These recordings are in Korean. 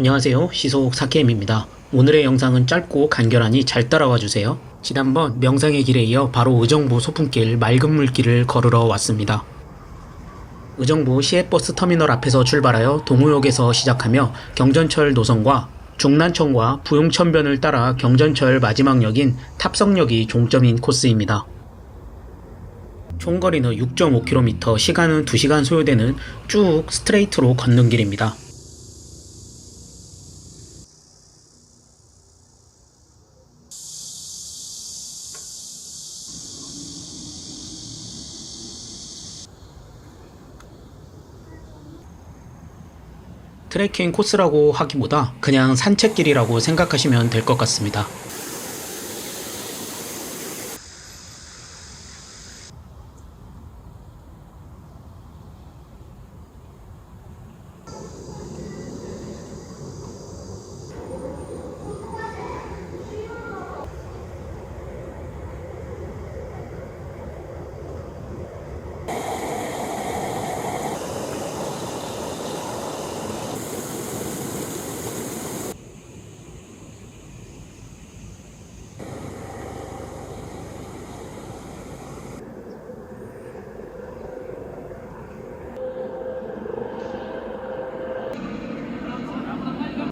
안녕하세요. 시속 사케임입니다. 오늘의 영상은 짧고 간결하니 잘 따라와 주세요. 지난번 명상의 길에 이어 바로 의정부 소풍길 맑은 물길을 걸으러 왔습니다. 의정부 시외버스 터미널 앞에서 출발하여 동호역에서 시작하며 경전철 노선과 중난천과 부용천변을 따라 경전철 마지막 역인 탑성역이 종점인 코스입니다. 총거리는 6.5km, 시간은 2시간 소요되는 쭉 스트레이트로 걷는 길입니다. 트레킹 코스라고 하기보다 그냥 산책길이라고 생각하시면 될 것 같습니다.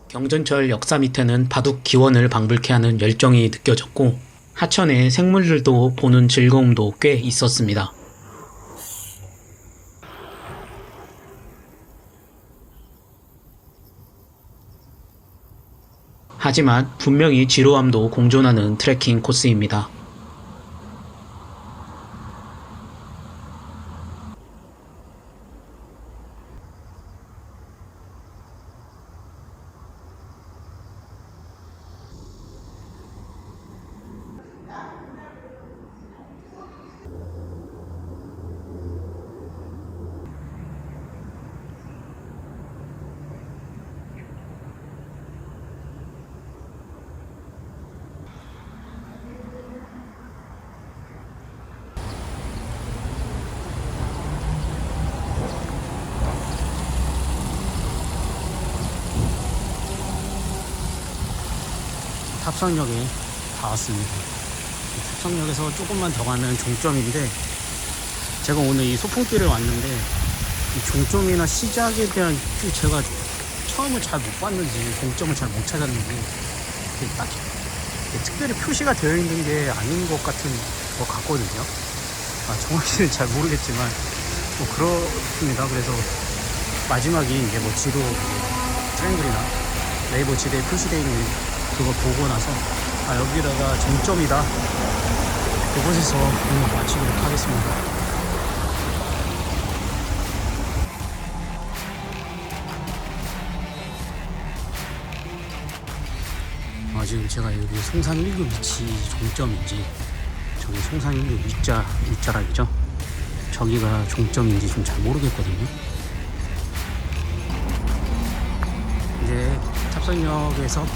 경전철 역사 밑에는 바둑 기원을 방불케 하는 열정이 느껴졌고 하천의 생물들도 보는 즐거움도 꽤 있었습니다. 하지만 분명히 지루함도 공존하는 트레킹 코스입니다. 탑성역에 다 왔습니다. 탑성역에서 조금만 더 가면 종점인데 제가 오늘 이 소풍길을 왔는데 이 종점이나 시작에 대한 그 제가 처음을 잘 못 봤는지 종점을 잘 못 찾았는지 이게 특별히 표시가 되어 있는 게 아닌 것 같은 것 같거든요. 아, 정확히는 잘 모르겠지만 뭐 그렇습니다. 그래서 마지막이 이제 뭐 지도 트랭글이나 네이버 지도에 표시되어 있는 그거 보고 나서 아 여기다가 정점이다. 그곳에서 오늘 마치도록 하겠습니다. 아 지금 제가 여기 송산 1교 위치 종점인지 저기 송산 1교 위자 위자락이죠? 저기가 종점인지 좀 잘 모르겠거든요. 이제 탑선역에서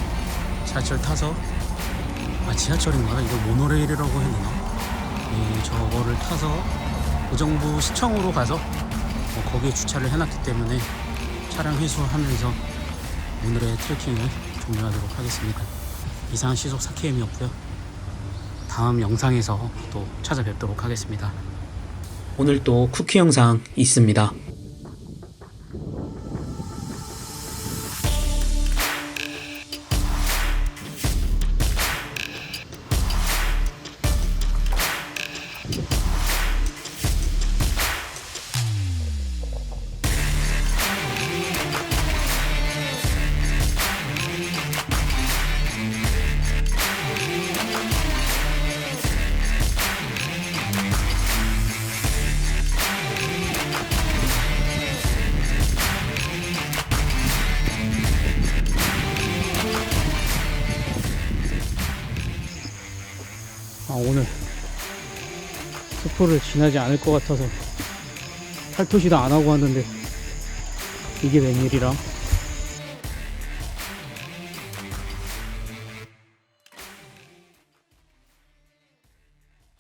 지하철 타서 아 지하철인가 이거 모노레일이라고 되나? 이 저거를 타서 의정부 시청으로 가서 어, 거기에 주차를 해놨기 때문에 차량 회수하면서 오늘의 트레킹을 종료하도록 하겠습니다. 이상 시속 4KM이었고요. 다음 영상에서 또 찾아뵙도록 하겠습니다. 오늘 또 쿠키 영상 있습니다 아, 오늘 스포를 지나지 않을 것 같아서 팔토시도 안 하고 왔는데 이게 웬일이라